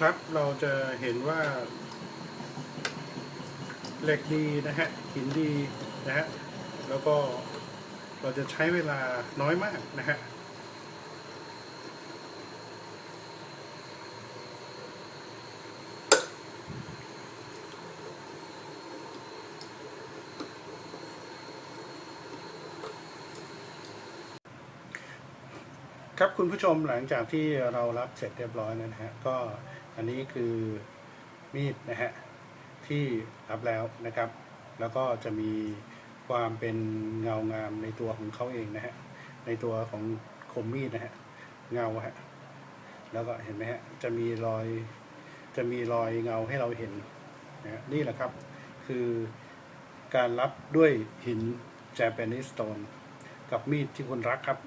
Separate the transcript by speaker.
Speaker 1: ครับเราจะเห็นว่า เหล็กดีนะฮะหินดีนะฮะแล้วก็เราจะใช้เวลาน้อยมากนะฮะ ครับคุณผู้ชมหลังจากที่เรารับเสร็จเรียบร้อยนะฮะก็อันนี้คือมีดนะฮะที่รับแล้วนะครับ แล้วก็จะมีความเป็นเงางามในตัวของเขาเองนะฮะในตัวของคมมีดนะฮะเงาฮะแล้วก็เห็นไหมฮะจะมีรอยจะมีรอยเงาให้เราเห็นนะฮะนี่แหละครับคือการรับด้วยหิน Japanese stone กับมีดที่คุณรักครับ